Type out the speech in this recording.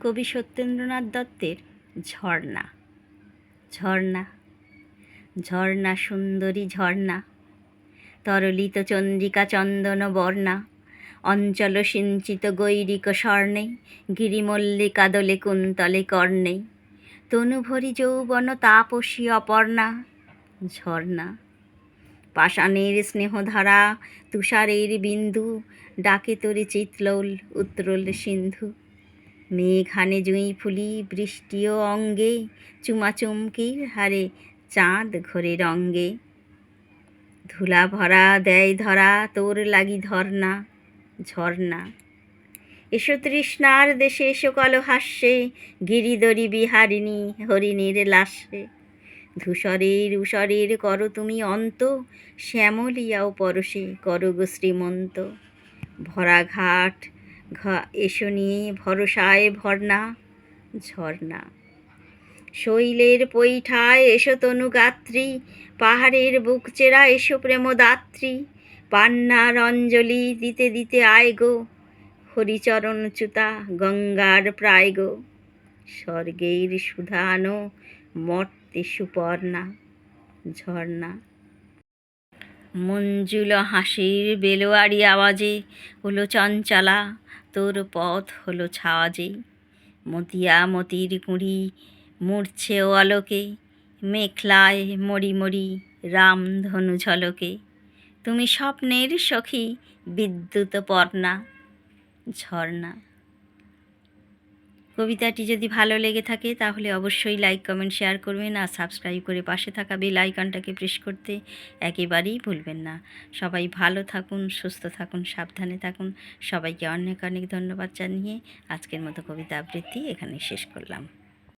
কবি সত্যেন্দ্রনাথ দত্তের ঝর্ণা। ঝর্ণা ঝর্ণা সুন্দরী ঝর্ণা, তরলিত চন্দ্রিকা চন্দন বর্ণা, অঞ্চল সিঞ্চিত গৈরিক স্বর্ণে, গিরিমল্লিকা দোলে কুন্তলে কর্ণে, তনুভরি যৌবন তাপসী অপর্ণা, ঝর্ণা। পাষাণের স্নেহধারা, তুষারের বিন্দু, ডাকে তোরে চিতলোল উত্তরল সিন্ধু। মেঘানে জুঁই ফুলি, বৃষ্টিও অঙ্গে, চুমাচুমকির হারে চাঁদ ঘোরে রঙ্গে ধুলা ভরা দেয় ধরা, তোর লাগি ধর্না ঝর্ণা। এসো তৃষ্ণার দেশে, এসো কল হাস্যে গিরিদরি বিহারিণী, হরিণীর লাস্যে ধূসরের উষরের করো তুমি অন্ত, শ্যামলিয়াও পরশে করো গো শ্রীমন্ত। ভরা ঘাট ঘা, এসো নিয়ে ভরসায় ভর্না ঝর্ণা শৈলের পৈঠায় এসো তনু গাত্রী, পাহাড়ের বুক চেরা এসো প্রেমদাত্রী, পান্নার অঞ্জলি দিতে দিতে আয় গো, হরিচরণ চ্যুতা গঙ্গার প্রায় গো, স্বর্গের সুধানো মর্তে সুপর্ণা ঝর্ণা মঞ্জুল হাসির বেলোয়ারি আওয়াজে হলো চঞ্চলা তোর পথ হলো ছাওয়াজে মতিয়া মতির কুঁড়ি মুড়ছে ও আলোকে, মেঘলায় মরি মরি রামধনু ঝলকে। তুমি স্বপ্নের সখী, বিদ্যুৎ পর্না ঝর্ণা। কবিতাটি যদি ভালো লেগে থাকে, তাহলে অবশ্যই লাইক কমেন্ট শেয়ার করবেন আর সাবস্ক্রাইব করে পাশে থাকা বেল আইকনটাকে প্রেস করতে একেবারেই ভুলবেন না। সবাই ভালো থাকুন, সুস্থ থাকুন, সাবধানে থাকুন। সবাইকে অনেক অনেক ধন্যবাদ জানিয়ে আজকের মতো কবিতা আবৃত্তি এখানে শেষ করলাম।